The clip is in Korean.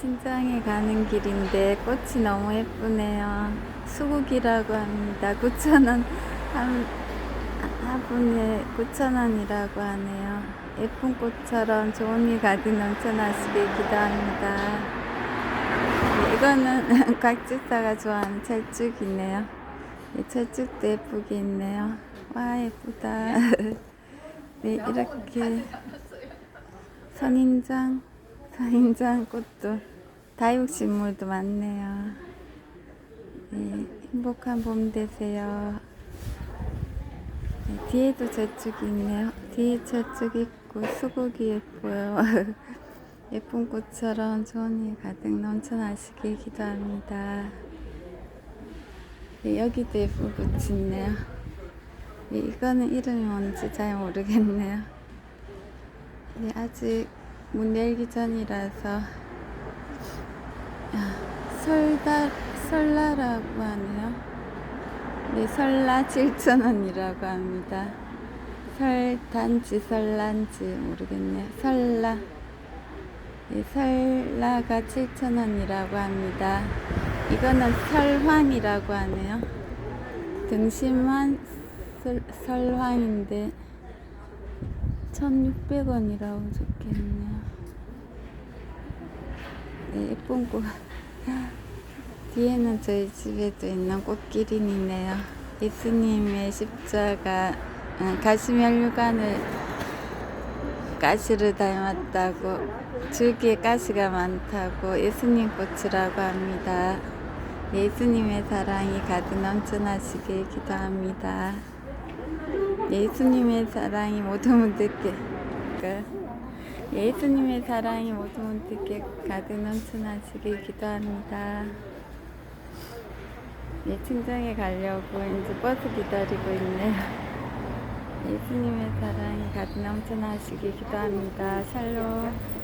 친정에 가는 길인데 꽃이 너무 예쁘네요. 수국이라고 합니다. 9,000원 한 화분에 9,000원이라고 하네요. 예쁜 꽃처럼 좋은 일 가득 넘쳐나시길 기도합니다. 네, 이거는 곽지사가 좋아하는 철쭉이네요. 이 철쭉도 예쁘게 있네요. 와 예쁘다. 네 이렇게 선인장 선인장 꽃도 다육식물도 많네요. 네, 행복한 봄 되세요. 네, 뒤에도 저쪽이 있네요. 뒤에 저쪽 있고 수국이 예뻐요. 예쁜 꽃처럼 좋은 일 가득 넘쳐나시길 기도합니다. 네, 여기도 예쁜 꽃이 있네요. 네, 이거는 이름이 뭔지 잘 모르겠네요. 네, 아직 문 열기 전이라서 아, 설달 설라라고 하네요. 네, 설라 7,000원이라고 합니다. 설단지 설란지 모르겠네요. 설라 네, 설라가 7,000원이라고 합니다. 이거는 설황이라고 하네요. 등심한 설, 설황인데 1,600원이라고 적혀있네요. 네, 예쁜 꽃. 뒤에는 저희 집에도 있는 꽃기린이네요. 예수님의 십자가, 어, 가시면류관을 가시를 닮았다고, 줄기에 가시가 많다고 예수님 꽃이라고 합니다. 예수님의 사랑이 가득 넘쳐나시길 기도합니다. 예수님의 사랑이 모든 분들께 그 예수님의 사랑이 모든 분들께 가득 넘쳐나시길 기도합니다. 예, 친정에 가려고 이제 버스 기다리고 있네요. 예수님의 사랑이 가득 넘쳐나시길 기도합니다. 샬롬.